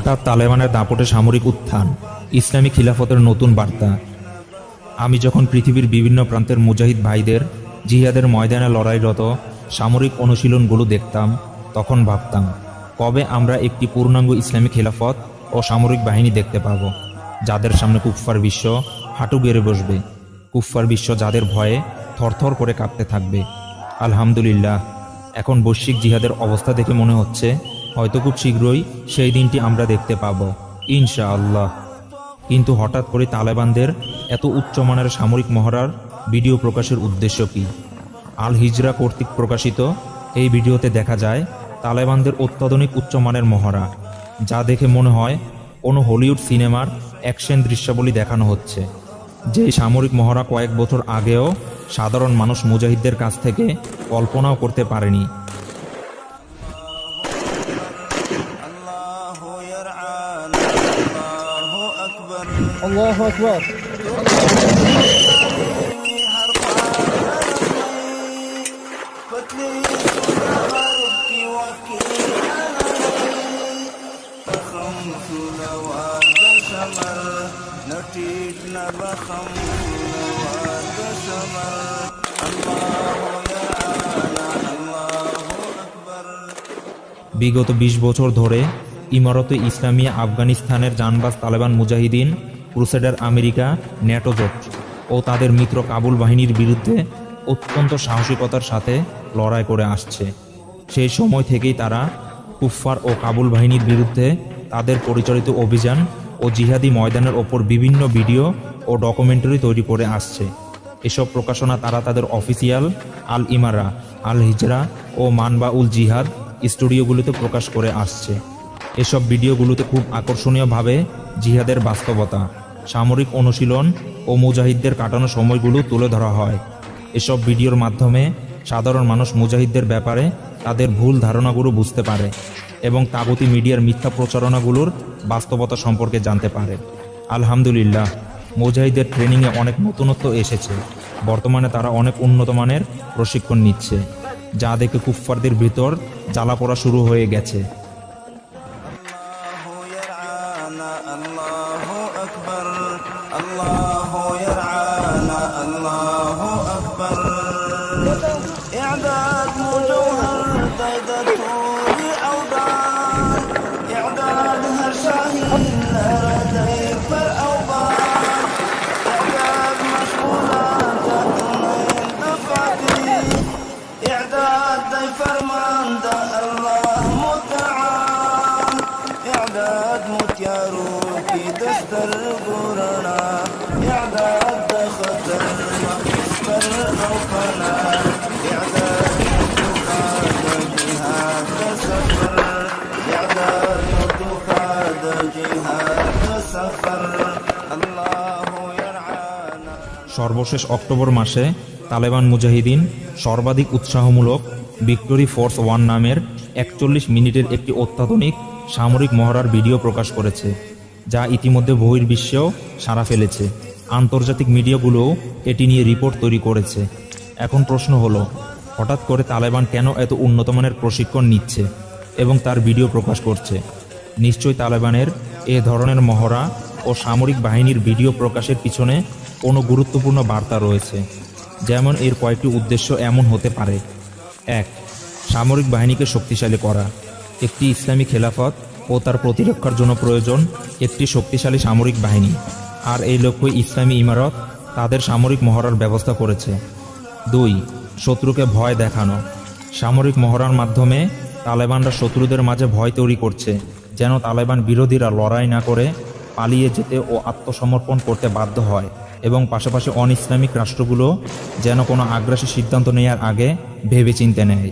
হঠাৎ তালেবানের দাপটে সামরিক উত্থান, ইসলামী খিলাফতের নতুন বার্তা। আমি যখন পৃথিবীর বিভিন্ন প্রান্তের মুজাহিদ ভাইদের জিহাদের ময়দানে লড়াইরত সামরিক অনুশীলনগুলো দেখতাম, তখন ভাবতাম, কবে আমরা একটি পূর্ণাঙ্গ ইসলামী খিলাফত ও সামরিক বাহিনী দেখতে পাব, যাদের সামনে কুফফার বিশ্ব হাঁটু গেড়ে বসবে, কুফফার বিশ্ব যাদের ভয়ে থরথর করে কাঁপতে থাকবে। আলহামদুলিল্লাহ, এখন বৈশ্বিক জিহাদের অবস্থা দেখে মনে হচ্ছে হয়তো খুব শীঘ্রই সেই দিনটি আমরা দেখতে পাব, ইনশাআল্লাহ। কিন্তু হঠাৎ করে তালেবানদের এত উচ্চমানের সামরিক মহড়ার ভিডিও প্রকাশের উদ্দেশ্য কি? আল হিজরা কর্তৃক প্রকাশিত এই ভিডিওতে দেখা যায়, তালেবানদের অত্যাধুনিক উচ্চমানের মহড়া, যা দেখে মনে হয় কোনো হলিউড সিনেমার অ্যাকশন দৃশ্যাবলী দেখানো হচ্ছে। যে সামরিক মহড়া কয়েক বছর আগেও সাধারণ মানুষ মুজাহিদদের কাছ থেকে কল্পনাও করতে পারেনি। الله আকবর। বিগত ২০ বছর ধরে ইমারতে ইসলামী আফগানিস্তানের জানবাজ তালেবান মুজাহিদিন ক্রুসেডার আমেরিকা, ন্যাটো জোট ও তাদের মিত্র কাবুল বাহিনীর বিরুদ্ধে অত্যন্ত সাহসিকতার সাথে লড়াই করে আসছে। সেই সময় থেকেই তারা কুফফার ও কাবুল বাহিনীর বিরুদ্ধে তাদের পরিচালিত অভিযান ও জিহাদি ময়দানের ওপর বিভিন্ন ভিডিও ও ডকুমেন্টারি তৈরি করে আসছে। এসব প্রকাশনা তারা তাদের অফিসিয়াল আল ইমারা, আল হিজরা ও মানবা উল জিহাদ স্টুডিওগুলিতে প্রকাশ করে আসছে। এসব ভিডিওগুলোতে খুব আকর্ষণীয়ভাবে জিহাদের বাস্তবতা, সামরিক অনুশীলন ও মুজাহিদদের কাটানো সময়গুলো তুলে ধরা হয়। এসব ভিডিওর মাধ্যমে সাধারণ মানুষ মুজাহিদদের ব্যাপারে তাদের ভুল ধারণাগুলো বুঝতে পারে এবং তাগতি মিডিয়ার মিথ্যা প্রচারণাগুলোর বাস্তবতা সম্পর্কে জানতে পারে। আলহামদুলিল্লাহ মুজাহিদের ট্রেনিংয়ে অনেক নতুনত্ব এসেছে। বর্তমানে তারা অনেক উন্নত মানের প্রশিক্ষণ নিচ্ছে, যা দেখে কুফফারদের ভিতর জ্বালা পড়া শুরু হয়ে গেছে। الله يرعانا. الله أكبر. إعداد متياروكي دستر قرنا إعداد دخل مخبر روحنا إعداد متقاد جهاد سفر إعداد متقاد جهاد سفر الله يرعانا সর্বশেষ অক্টোবর মাসে তালেবান মুজাহিদিন সর্বাধিক উৎসাহমূলক ভিক্টোরি ফোর্স ওয়ান নামের একচল্লিশ মিনিটের একটি অত্যাধুনিক সামরিক মহড়ার ভিডিও প্রকাশ করেছে যা ইতিমধ্যে বহির্বিশ্বেও সাড়া ফেলেছে। আন্তর্জাতিক মিডিয়াগুলোও এটি নিয়ে রিপোর্ট তৈরি করেছে। এখন প্রশ্ন হলো, হঠাৎ করে তালেবান কেন এত উন্নতমানের প্রশিক্ষণ নিচ্ছে এবং তার ভিডিও প্রকাশ করছে? নিশ্চয়ই তালেবানের এ ধরনের মহড়া ও সামরিক বাহিনীর ভিডিও প্রকাশের পিছনে কোনো গুরুত্বপূর্ণ বার্তা রয়েছে। যেমন এর কয়েকটি উদ্দেশ্য এমন হতে পারে। এক, সামরিক বাহিনীকে শক্তিশালী করা। একটি ইসলামী খেলাফত ও তার প্রতিরক্ষার জন্য প্রয়োজন একটি শক্তিশালী সামরিক বাহিনী। আর এই লক্ষ্যে ইসলামী ইমারত তাদের সামরিক মহড়ার ব্যবস্থা করেছে। দুই, শত্রুকে ভয় দেখানো। সামরিক মহড়ার মাধ্যমে তালেবানরা শত্রুদের মাঝে ভয় তৈরি করছে, যেন তালেবান বিরোধীরা লড়াই না করে পালিয়ে যেতে ও আত্মসমর্পণ করতে বাধ্য হয় এবং পাশাপাশি অন ইসলামিক রাষ্ট্রগুলো যেন কোনো আগ্রাসী সিদ্ধান্ত নেওয়ার আগে ভেবেচিন্তে নেয়।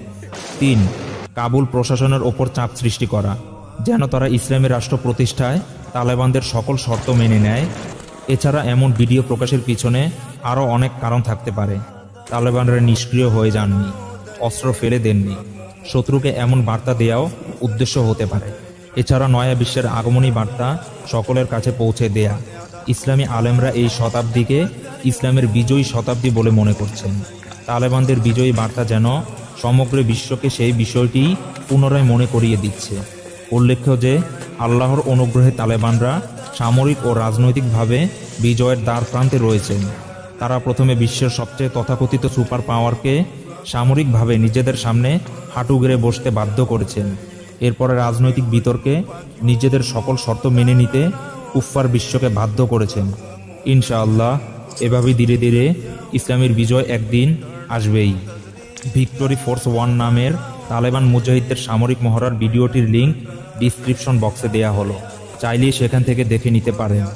তিন, কাবুল প্রশাসনের ওপর চাপ সৃষ্টি করা। যেন তারা ইসলামী রাষ্ট্র প্রতিষ্ঠায় তালেবানদের সকল শর্ত মেনে নেয়। এছাড়া এমন ভিডিও প্রকাশের পিছনে আরও অনেক কারণ থাকতে পারে। তালেবানরা নিষ্ক্রিয় হয়ে যাননি, অস্ত্র ফেলে দেননি। শত্রুকে এমন বার্তা দেওয়াও উদ্দেশ্য হতে পারে। এছাড়া নয়া বিশ্বের আগমনী বার্তা সকলের কাছে পৌঁছে দেয়া। ইসলামী আলেমরা এই শতাব্দীকে ইসলামের বিজয়ী শতাব্দী বলে মনে করছেন। তালেবানদের বিজয়ী বার্তা যেন সমগ্র বিশ্বকে সেই বিষয়টি পুনরায় মনে করিয়ে দিচ্ছে। উল্লেখ্য যে, আল্লাহর অনুগ্রহে তালেবানরা সামরিক ও রাজনৈতিকভাবে বিজয়ের দ্বার প্রান্তে রয়েছেন। তারা প্রথমে বিশ্বের সবচেয়ে তথাকথিত সুপার পাওয়ারকে সামরিকভাবে নিজেদের সামনে হাঁটু গেড়ে বসতে বাধ্য করেছেন। এরপরে রাজনৈতিক বিতর্কে নিজেদের সকল শর্ত মেনে নিতে কুফফার বিশ্বকে বাধ্য করেছেন। ইনশাআল্লাহ, এভাবেই ধীরে ধীরে ইসলামের বিজয় একদিন আসবেই। ভিক্টোরি ফোর্স ওয়ান নামের তালেবান মুজাহিদদের সামরিক মহড়ার ভিডিওটির লিংক ডিসক্রিপশন বক্সে দেয়া হলো। চাইলে সেখান থেকে দেখে নিতে পারেন।